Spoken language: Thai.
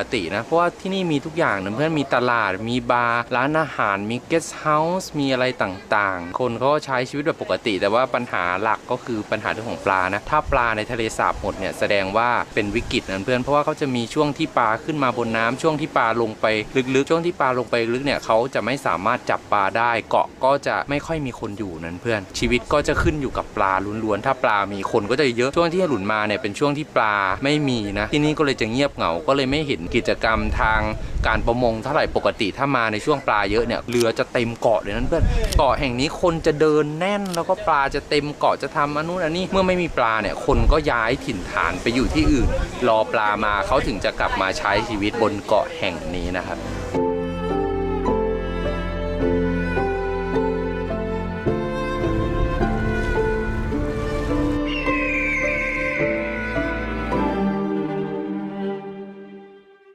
ปกตินะ เพราะว่าที่นี่มีทุกอย่างนะเพื่อนมีตลาดมีบาร์ ร้านอาหารมีเกสต์เฮาส์มีอะไรต่างๆ คนเขาก็ใช้ชีวิตแบบปกติ แต่ว่าปัญหาหลักก็คือปัญหาเรื่องของปลานะ ถ้าปลาในทะเลสาบหมดเนี่ยแสดงว่าเป็นวิกฤตนะเพื่อนเพราะว่าเขาจะมีช่วงที่ปลาขึ้นมาบนน้ำช่วงที่ปลาลงไปลึกๆ ช่วงที่ปลาลงไปลึกเนี่ยเขาจะไม่สามารถจับปลาได้เกาะก็จะไม่ค่อยมีคนอยู่นั้นเพื่อน ชีวิตก็จะขึ้นอยู่กับปลาล้วนๆถ้าปลามีคนก็จะเยอะช่วงที่หลุนมาเนี่ยเป็นช่วงที่ปลาไม่มีนะที่นี่ก็เลยจะเงียบเหงาก็เลยไม่เห็นกิจกรรมทางการประมงเท่าไหร่ปกติถ้ามาในช่วงปลาเยอะเนี่ยเรือจะเต็มเกาะเลยนั่นเพื่อนเกาะแห่งนี้คนจะเดินแน่นแล้วก็ปลาจะเต็มเกาะจะทำอันนู้นอันนี้เมื่อไม่มีปลาเนี่ยคนก็ย้ายถิ่นฐานไปอยู่ที่อื่น รอปลามาเขาถึงจะกลับมาใช้ชีวิตบนเกาะแห่งนี้นะครับ